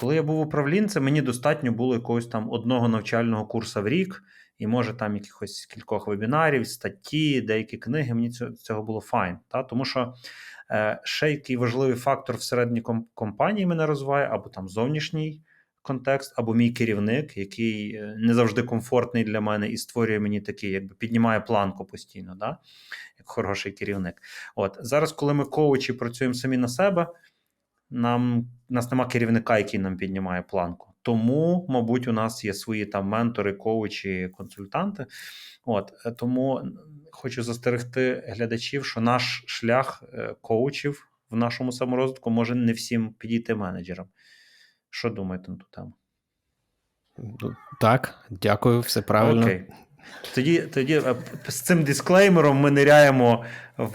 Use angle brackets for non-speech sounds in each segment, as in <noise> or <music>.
Коли я був управлінцем, мені достатньо було якогось там одного навчального курсу в рік, і може там якихось кількох вебінарів, статті, деякі книги. Мені цього, було файн. Та? Тому що е, ще який важливий фактор всередині компанії мене розвиває, або там зовнішній контекст, або мій керівник, який е, не завжди комфортний для мене і створює мені такий, якби піднімає планку постійно, да? як хороший керівник. От зараз, коли ми коучі працюємо самі на себе, нам нас нема керівника, який нам піднімає планку. Тому, мабуть, у нас є свої там ментори, коучі, консультанти. От е, тому хочу застерегти глядачів, що наш шлях е, коучів в нашому саморозвитку може не всім підійти менеджерам. Що думаєте на ту тему? Ну, Так, дякую, все правильно. Окей. Тоді, тоді е, з цим дисклеймером ми ниряємо в,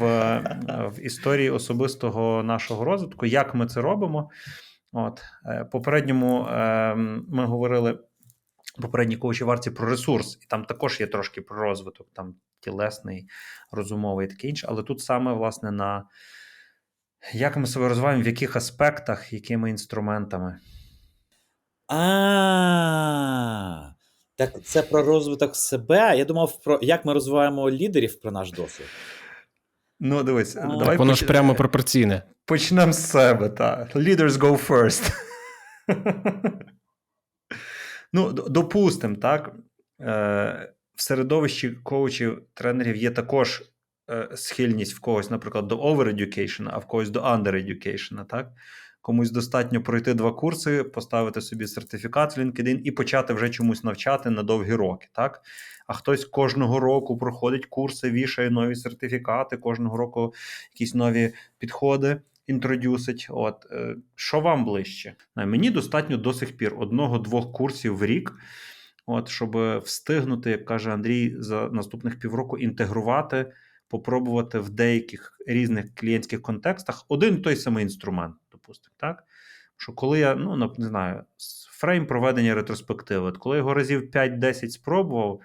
в історії особистого нашого розвитку. Як ми це робимо? От е, попередньому е, ми говорили попередній коучі варті про ресурс, і там також є трошки про розвиток, там тілесний, розумовий і таке інше. Але тут саме власне на як ми себе розвиваємо, в яких аспектах, якими інструментами. А, так це про розвиток себе. Я думав, про як ми розвиваємо лідерів про наш досвід. Ну, дивись, А. давай Так, воно поч- ж прямо пропорційне. Почнемо з себе, так. Leaders go first. ну, допустимо, так. Е, в середовищі коучів, тренерів є також е, схильність в когось, наприклад, до over-education, а в когось до under-education, так? Комусь достатньо пройти два курси, поставити собі сертифікат в LinkedIn і почати вже чомусь навчати на довгі роки, так? А хтось кожного року проходить курси, вішає нові сертифікати, кожного року якісь нові підходи інтродюсить. От е, що вам ближче? Мені достатньо до сих пір одного-двох курсів в рік, от, щоб встигнути, як каже Андрій, за наступних півроку інтегрувати, попробувати в деяких різних клієнтських контекстах один той самий інструмент, допустимо, так? Що коли я ну не знаю, фрейм проведення ретроспективи, от коли я його разів 5-10 спробував,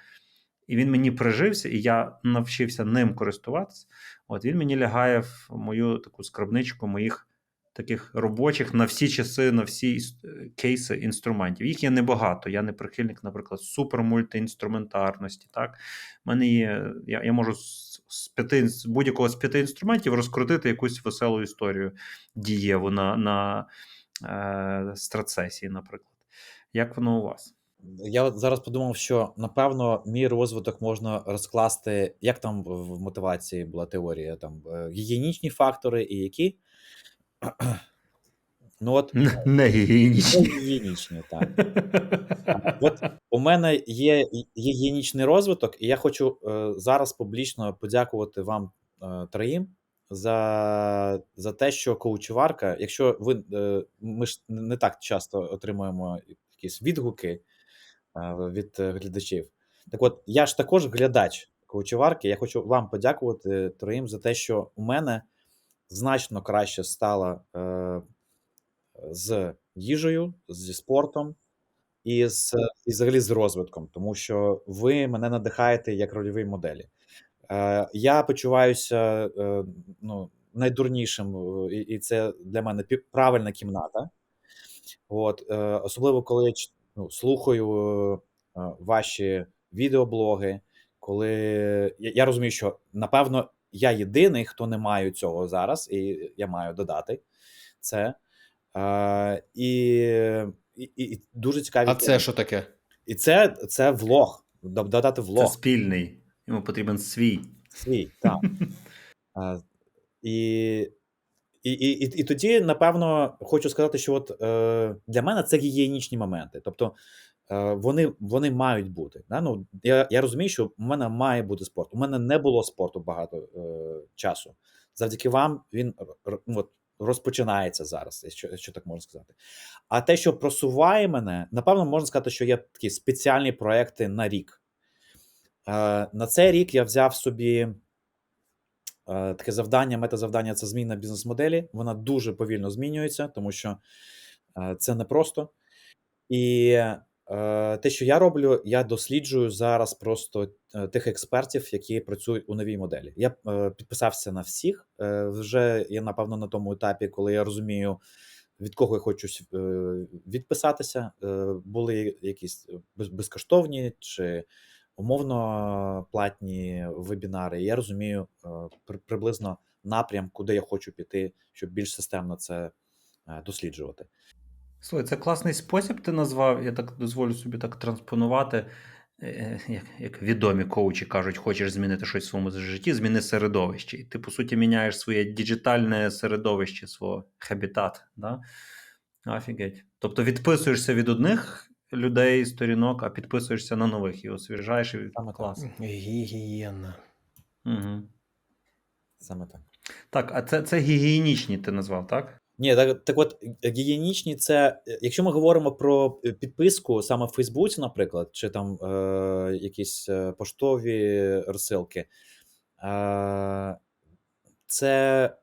і він мені прижився, і я навчився ним користуватися. От він мені лягає в мою таку скарбничку моїх таких робочих на всі часи, на всі е, кейси інструментів. Їх є небагато. Я не прихильник, наприклад, супермультиінструментарності. Так, мене є, я, я можу з, п'яти будь-якого з п'яти інструментів розкрутити якусь веселу історію дієву на, на е, страцесії, наприклад. Як воно у вас? Я зараз подумав, що напевно мій розвиток можна розкласти, як там в в мотивації була теорія, там е, гігієнічні фактори і які. Ну от Не- Не гігієнічні. гігієнічні, так. От у мене є гігієнічний розвиток, і я хочу е, зараз публічно подякувати вам е, троїм за, за те, що коучуварка, якщо ви е, ми ж не так часто отримуємо якісь відгуки е, від е, глядачів. Так от, я ж також глядач коучуварки. Я хочу вам подякувати троїм за те, що у мене значно краще стало е, з їжею, зі спортом і з і взагалі з розвитком, тому що ви мене надихаєте як рольові моделі. Е, я почуваюся е, ну, найдурнішим, е, і, це для мене правильна кімната. От, особливо коли я ну, слухаю ваші відеоблоги, коли я розумію, що напевно я єдиний, хто не має цього зараз, і я маю додати це. Е, і, і, і дуже цікаві. А це що таке? І це, це влог. Дод- Додати Це влог. спільний. Йому потрібен свій. Свій, так. <laughs> А, і, і, і, і, і тоді, напевно, хочу сказати, що от, е, для мене це гігієнічні моменти. Тобто е, вони, вони мають бути. Да? Ну, я, я розумію, що в мене має бути спорт. У мене не було спорту багато е, часу. Завдяки вам він от, розпочинається зараз, якщо, якщо так можна сказати. А те, що просуває мене, напевно, можна сказати, що є такі спеціальні проекти на рік. Е, на цей рік я взяв собі е, таке завдання, метазавдання це зміна бізнес-моделі. Вона дуже повільно змінюється, тому що е, це непросто. І те, що я роблю, я досліджую зараз просто е, тих експертів, які працюють у новій моделі. Я е, підписався на всіх. Е, вже я, напевно, на тому етапі, коли я розумію, від кого я хочу е, відписатися. Е, були якісь безкоштовні чи умовно платні вебінари. Я розумію е, при- приблизно напрям, куди я хочу піти, щоб більш системно це е, досліджувати. Слухай, це класний спосіб ти назвав. Я так дозволю собі так транспонувати. е, Як, як відомі коучі кажуть, хочеш змінити щось в своєму житті, зміни середовище. І ти, по суті, міняєш своє діджитальне середовище, свого хабітат. Да? Офігеть. Тобто відписуєшся від одних людей, сторінок, а підписуєшся на нових і освіжаєш. І... Саме. Клас. Гігієна. Угу. Саме так. Так, а це, це гігієнічні ти назвав, так? Ні, так, так от гігієнічні це, е, якщо ми говоримо про е, підписку саме в Фейсбуці, наприклад, чи там е, якісь е, поштові розсилки, е, це,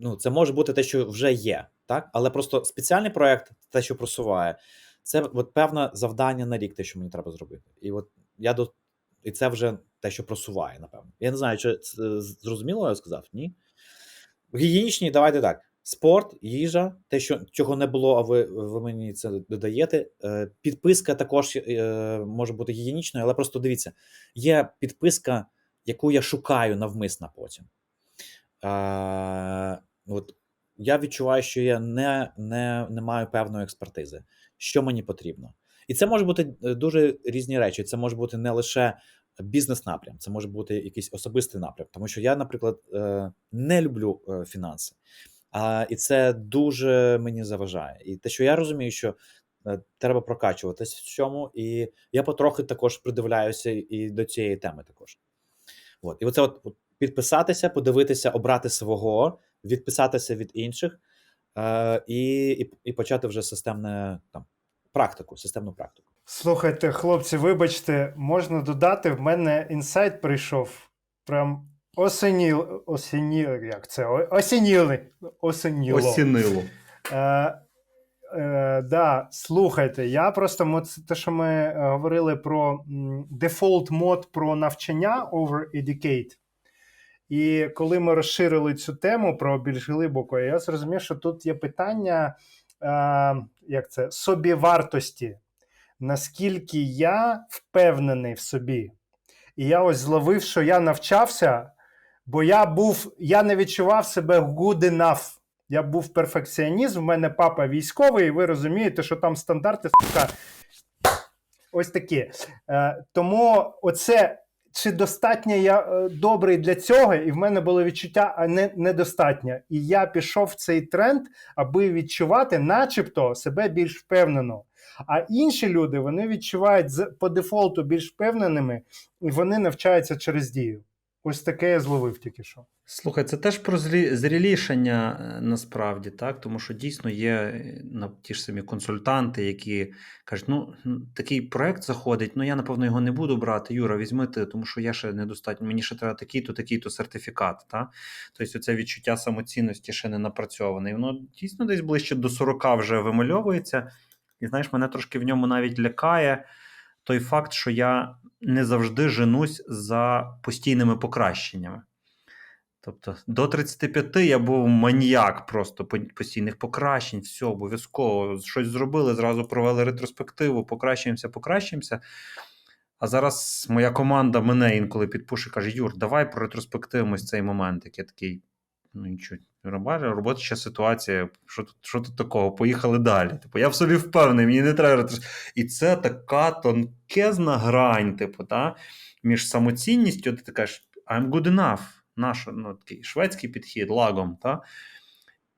ну, це може бути те, що вже є, так? Але просто спеціальний проект, те, що просуває, це от певне завдання на рік, те, що мені треба зробити. І от я до і це вже те, що просуває, напевно. Я не знаю, чи зрозуміло я сказав? Ні. Гігієнічні, давайте так. Спорт, їжа, те, що чого не було, а ви, ви мені це додаєте. Е, підписка також е, може бути гігієнічною, але просто дивіться, є підписка, яку я шукаю навмисно потім. Е, от, я відчуваю, що я не, не, не маю певної експертизи, що мені потрібно. І це може бути е, дуже різні речі. Це може бути не лише бізнес-напрям, це може бути якийсь особистий напрям. Тому що я, наприклад, е, не люблю е, фінанси. А, і це дуже мені заважає. І те, що я розумію, що е, треба прокачуватись в цьому, і я потрохи також придивляюся і до цієї теми також. От. І оце от, підписатися, подивитися, обрати свого, відписатися від інших е, і, і, і почати вже системне там практику, системну практику. Слухайте, хлопці, вибачте, можна додати, в мене інсайт прийшов. Прям осеніл, осеніл, як це? Осеніли. Осеніло. Осінило. Е, е, да, слухайте, я просто те, що ми е, говорили про дефолт мод про навчання over educate. І коли ми розширили цю тему про більш глибоко, я зрозумів, що тут є питання е, як це, собівартості. Наскільки я впевнений в собі. І я ось зловив, що я навчався, бо я був, я не відчував себе good enough. Я був перфекціоніст, в мене папа військовий, і ви розумієте, що там стандарти сука, ось такі. Е, тому оце чи достатньо я е, добрий для цього, і в мене було відчуття, а не недостатньо. І я пішов в цей тренд, аби відчувати, начебто, себе більш впевнено. А інші люди вони відчувають по дефолту більш впевненими, і вони навчаються через дію. Ось таке я зловив тільки що. Слухай, це теж про зрі... зрілішання е, насправді, так? Тому що дійсно є е, на ті ж самі консультанти, які кажуть, ну такий проект заходить, ну я напевно його не буду брати. Юра, візьми ти, тому що я ще недостатньо, мені ще треба такий-то, такий-то сертифікат. Та? Тобто, це відчуття самоцінності ще не напрацьоване. І воно дійсно десь ближче до 40 вже вимальовується. І знаєш, мене трошки в ньому навіть лякає той факт, що я не завжди женусь за постійними покращеннями. Тобто до 35 я був маніяк просто постійних покращень, все обов'язково. Щось зробили, зразу провели ретроспективу, покращуємося, покращуємося. А зараз моя команда мене інколи підпушить, каже: Юр, давай проретроспективимось цей момент. Я такий, ну нічого, робота, робоча ситуація. Що тут, що тут такого? Поїхали далі. Типу, я в собі впевнений, мені не треба. І це така тонкезна грань, типу, та, між самоцінністю, ти кажеш, I'm good enough. Наш ну, такий шведський підхід лагом, та?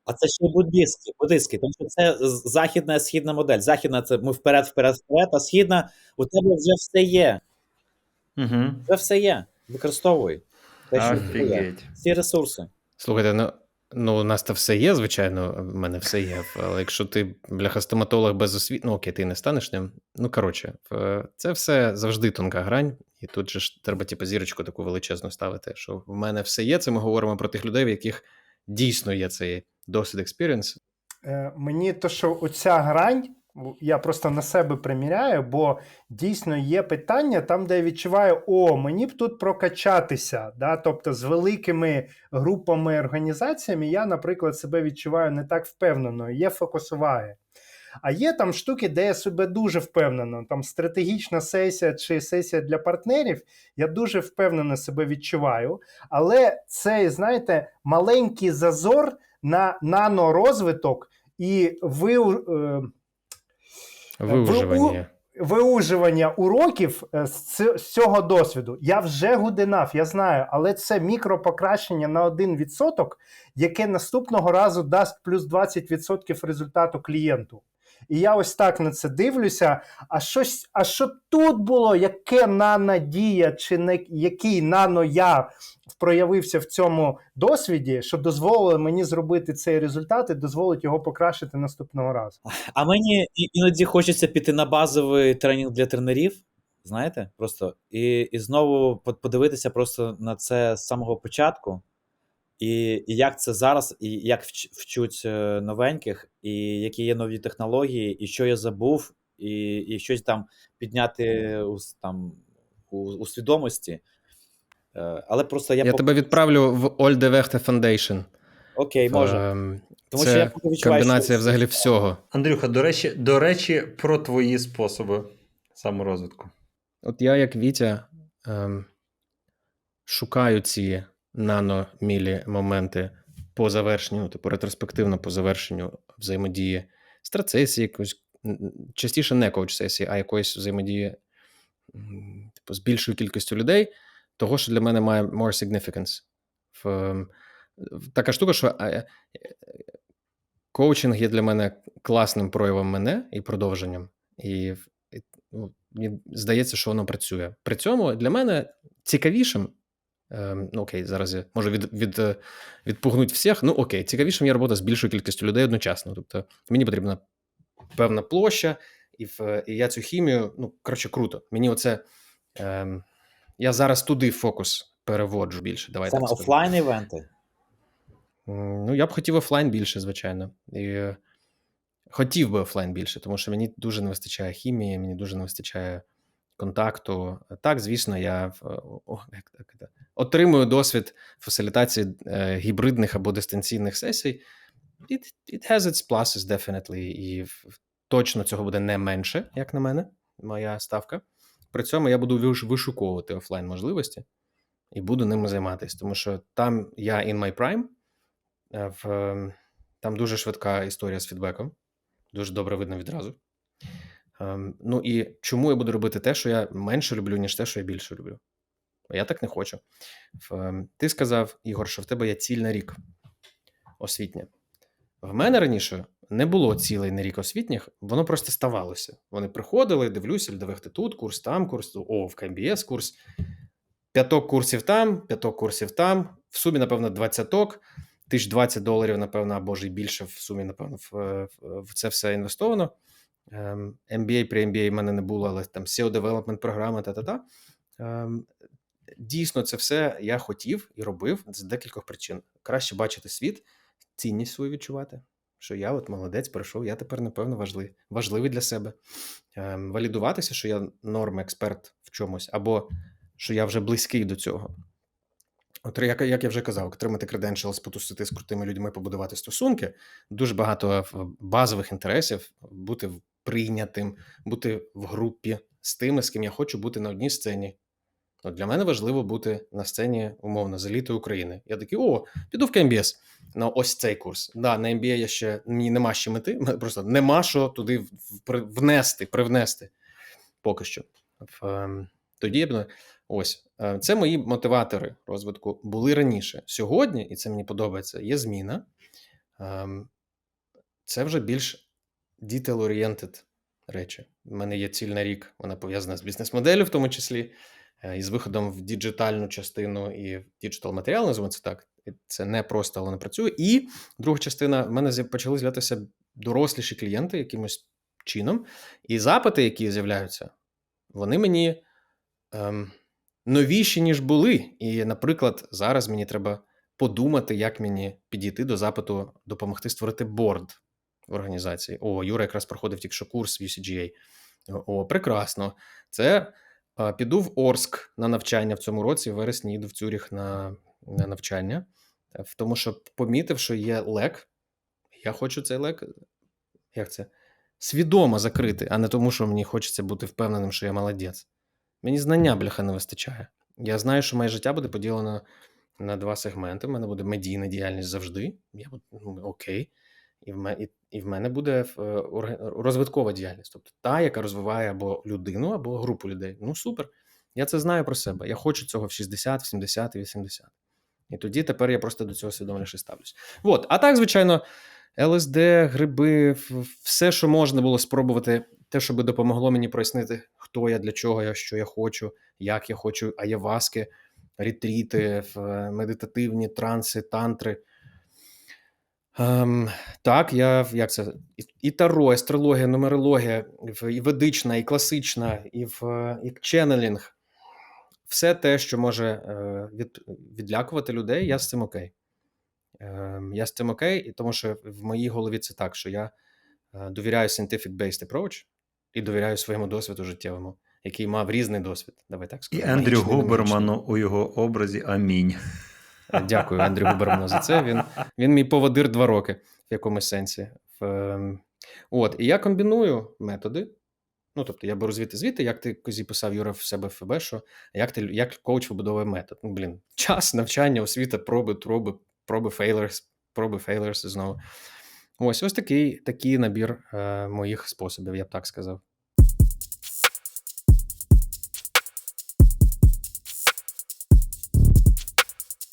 А це ще й буддистський, буддистський, тому що це західна східна модель. Західна це ми вперед, вперед, вперед, а східна у тебе вже все є. Угу. Вже все є. Використовуй. Те, що є. Всі ресурси. Слухайте, ну, ну у нас то все є, звичайно, в мене все є. Але якщо ти бляха стоматолог без освіти, ну окей, ти не станеш ним. Ну коротше, це все завжди тонка грань, і тут же ж треба, типу, зірочку таку величезну ставити. Що в мене все є. Це ми говоримо про тих людей, в яких дійсно є цей досвід експіріенс. Мені то, що оця грань Я просто на себе приміряю, бо дійсно є питання там, де я відчуваю, о, мені б тут прокачатися. Да? Тобто з великими групами організаціями я, наприклад, себе відчуваю не так впевнено, є фокусуває. А є там штуки, де я себе дуже впевнено. Там стратегічна сесія чи сесія для партнерів, я дуже впевнено себе відчуваю. Але цей, знаєте, маленький зазор на нанорозвиток і ви, Виужування. виужування уроків е, з цього досвіду. Я вже гудинав, я знаю, але це мікропокращення на 1%, яке наступного разу дасть плюс 20% результату клієнту. І я ось так на це дивлюся. А щось, а що тут було? Яке нанодія, чи не який нано я проявився в цьому досвіді, що дозволило мені зробити цей результат і дозволить його покращити наступного разу. А мені іноді хочеться піти на базовий тренінг для тренерів, знаєте, просто і, і знову подивитися просто на це з самого початку, і, і як це зараз, і як вч, вчуть е, новеньких, і які є нові технології, і що я забув, і, і щось там підняти у, там, у, у свідомості. Е, Але просто я, Я пок- тебе відправлю в Old Вехте Foundation. окей, може. Ем, Тому це що я поки відчуваю, комбінація що- взагалі всього. Андрюха, до речі, до речі, про твої способи саморозвитку. От я, як Вітя, ем, шукаю ці наномілі моменти по завершенню, ну, типу ретроспективно по завершенню взаємодії страцесії, якоїсь м, частіше не коуч-сесії, а якоїсь взаємодії типу, з більшою кількістю людей, того, що для мене має more significance. В, в- така штука, що е, коучинг є для мене класним проявом мене і продовженням. І ну, мені здається, що воно працює. При цьому для мене цікавішим. Ем, Ну, окей, зараз я можу від, від, е, відпугнути всіх. Ну, окей, цікавішим є робота з більшою кількістю людей одночасно. Тобто мені потрібна певна площа, і, в, і я цю хімію, ну, коротше, круто. Мені оце. Ем, я зараз туди фокус переводжу більше. Давайте Саме офлайн івенти. Ну, я б хотів офлайн більше, звичайно. І е, хотів би офлайн більше, тому що мені дуже не вистачає хімії, мені дуже не вистачає контакту. Так, звісно, я о, як так, отримую досвід фасилітації е, гібридних або дистанційних сесій. It, it has its pluses, definitely. І точно цього буде не менше, як на мене, моя ставка. При цьому я буду вишуковувати офлайн можливості і буду ними займатися, тому що там я in my prime. Е, В, ем, там дуже швидка історія з фідбеком, дуже добре видно відразу. Ем, Ну і чому я буду робити те, що я менше люблю, ніж те, що я більше люблю? Я так не хочу. Ем, Ти сказав, Ігор, що в тебе є ціль на рік освітня. В мене раніше не було цілей на рік освітніх, воно просто ставалося. Вони приходили, дивлюся, дивихти тут, курс там, курс, о, в КМБС курс. П'яток курсів там, п'яток курсів там. В сумі, напевно, двадцяток, тисяч 20 доларів, напевно, або ж і більше в сумі, напевно, в, в- в це все інвестовано. Ем, MBA при MBA в мене не було, але там SEO Development програми, та-та-та. Ем, Дійсно, це все я хотів і робив з декількох причин. Краще бачити світ, цінність свою відчувати. Що я от молодець пройшов, я тепер, напевно, важливий, важливий для себе. Ем, валідуватися, що я норм експерт в чомусь, або що я вже близький до цього. От як, як я вже казав, отримати credentials, потусити з крутими людьми, побудувати стосунки, дуже багато е, базових інтересів, бути прийнятим, бути в групі з тими, з ким я хочу бути на одній сцені. От для мене важливо бути на сцені, умовно, з елітою України. Я такий, о, піду в КМБС на ось цей курс. Да, на MBA я ще мені нема ще мети, <laughs> просто нема що туди внести, привнести поки що. Ем, тоді б ось е, це мої мотиватори розвитку були раніше. Сьогодні, і це мені подобається, є зміна. Ем, Це вже більш detail-oriented речі. У мене є ціль на рік, вона пов'язана з бізнес-моделлю, в тому числі, е, і з виходом в діджитальну частину і в діджитал матеріал, називаємо це так. Це не просто, не працює. І друга частина, в мене почали з'являтися доросліші клієнти якимось чином, і запити, які з'являються, вони мені ем, новіші, ніж були. І, наприклад, зараз мені треба подумати, як мені підійти до запиту допомогти створити борд організації. О, Юра якраз проходив тільки що курс в UCGA. О, прекрасно. Це піду в Орск на навчання в цьому році. В вересні їду в Цюріх на, на навчання, Е, в тому що помітив, що є лек. Я хочу цей лек, як це? Свідомо закрити, а не тому, що мені хочеться бути впевненим, що я молодець. Мені знання, бляха, не вистачає. Я знаю, що моє життя буде поділено на два сегменти. У мене буде медійна діяльність завжди. Я буду ну, окей. І в, і, в мене буде е, розвиткова діяльність, тобто та, яка розвиває або людину, або групу людей. Ну супер. Я це знаю про себе. Я хочу цього в 60, в 70 і 80. І тоді тепер я просто до цього свідоміше ставлюсь. От. А так, звичайно, ЛСД, гриби, все, що можна було спробувати, те, що би допомогло мені прояснити, хто я, для чого я, що я хочу, як я хочу, аяваски, ретріти, медитативні транси, тантри. Ем, так, я як це і, і таро, і астрологія, нумерологія, і ведична, і класична, і в і ченнелінг. Все те, що може е, від, відлякувати людей, я з цим окей. Ем, я з цим окей, і тому що в моїй голові це так, що я е, довіряю scientific-based approach і довіряю своєму досвіду життєвому, який мав різний досвід. Давай так І скажемо. Не магічний. Губерману у його образі Амінь. Дякую, Андрію Губерману, за це. Він, він мій поводир два роки в якомусь сенсі. Ем, от, і я комбіную методи. Ну, тобто, я беру звідти звідти, як ти Козі писав Юра в себе в ФБ, що як ти як коуч вибудовує метод. Ну, блін, час, навчання, освіта, проби, проби, проби, фейлерс, проби, фейлерс знову. Ось ось такий, такий набір е, моїх способів, я б так сказав.